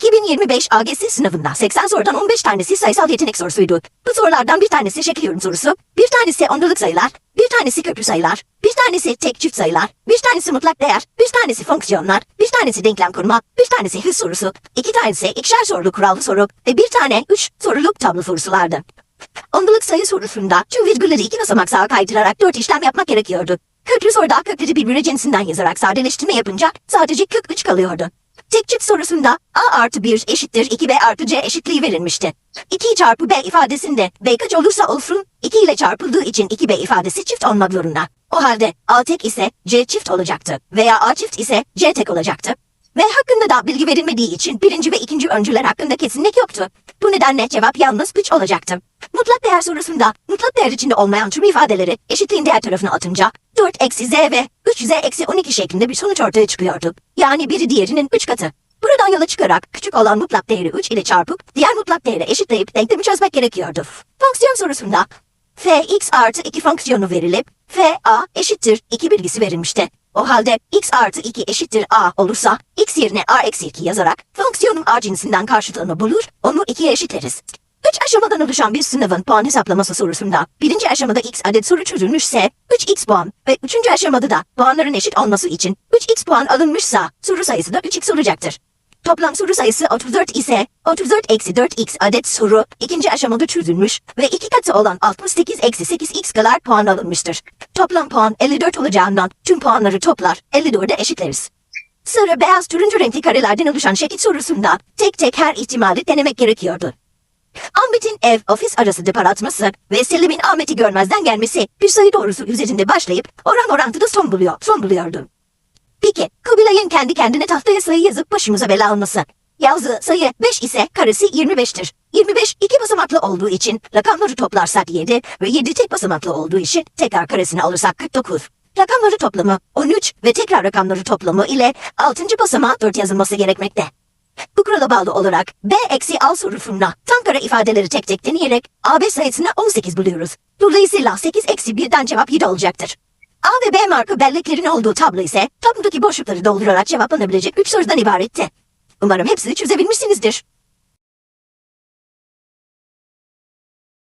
2025 AGS sınavında 80 sorudan 15 tanesi sayısal yetenek sorusuydu. Bu sorulardan bir tanesi şekil yorum sorusu, bir tanesi ondalık sayılar, bir tanesi köprü sayılar, bir tanesi tek çift sayılar, bir tanesi mutlak değer, bir tanesi fonksiyonlar, bir tanesi denklem kurma, bir tanesi hız sorusu, iki tanesi ikişer sorulu kurallı soru ve bir tane üç soruluk tablo sorusulardı. Ondalık sayı sorusunda tüm virgülleri iki basamak sağa kaydırarak dört işlem yapmak gerekiyordu. Köklü soruda kökleri birbirine cinsinden yazarak sadeleştirme yapınca sadece kök 3 kalıyordu. Tek çift sorusunda a artı 1 eşittir 2b artı c eşitliği verilmişti. 2 çarpı b ifadesinde b kaç olursa olsun 2 ile çarpıldığı için 2b ifadesi çift olmak zorunda. O halde a tek ise c çift olacaktı veya a çift ise c tek olacaktı. Ve hakkında da bilgi verilmediği için birinci ve ikinci öncüler hakkında kesinlik yoktu. Bu nedenle cevap yalnız 3 olacaktı. Mutlak değer sorusunda mutlak değer içinde olmayan tüm ifadeleri eşitliğin diğer tarafına atınca 4 eksi z ve 3z eksi 12 şeklinde bir sonuç ortaya çıkıyordu. Yani biri diğerinin 3 katı. Buradan yola çıkarak küçük olan mutlak değeri 3 ile çarpıp diğer mutlak değere eşitleyip denklemi çözmek gerekiyordu. Fonksiyon sorusunda f x artı 2 fonksiyonu verilip f a eşittir 2 bilgisi verilmişti. O halde x artı 2 eşittir a olursa x yerine a eksi 2 yazarak fonksiyonun a cinsinden karşılığını bulur, onu 2'ye eşitleriz. Üç aşamadan oluşan bir sınavın puan hesaplaması sorusunda birinci aşamada x adet soru çözülmüşse 3x puan ve üçüncü aşamada da puanların eşit olması için 3x puan alınmışsa soru sayısı da 3x olacaktır. Toplam soru sayısı 34 ise 34 eksi 4x adet soru ikinci aşamada çözülmüş ve iki katı olan 68 eksi 8x kadar puan alınmıştır. Toplam puan 54 olacağından tüm puanları toplar 54'e eşitleriz. Sarı beyaz turuncu renkli karelerden oluşan şekil sorusunda tek tek her ihtimali denemek gerekiyordu. Ahmet'in ev ofis arası depar atması ve Selim'in Ahmet'i görmezden gelmesi bir sayı doğrusu üzerinde başlayıp oran orantıda son buluyor, son buluyordu. Peki Kubilay'ın kendi kendine tahtaya sayı yazıp başımıza bela alması. Yazdığı sayı 5 ise karesi 25'tir. 25 iki basamaklı olduğu için rakamları toplarsak 7 ve 7 tek basamaklı olduğu için tekrar karesini alırsak 49. Rakamları toplamı 13 ve tekrar rakamları toplamı ile 6. basamağa 4 yazılması gerekmekte. Bu kurala bağlı olarak B eksi A sorusunda tam kare ifadeleri tek tek deneyerek AB sayısını 18 buluyoruz. Dolayısıyla 8 eksi 1'den cevap 7 olacaktır. A ve B marka belleklerin olduğu tablo ise tablodaki boşlukları doldurarak cevaplanabilecek 3 sorudan ibaretti. Umarım hepsini çözebilmişsinizdir.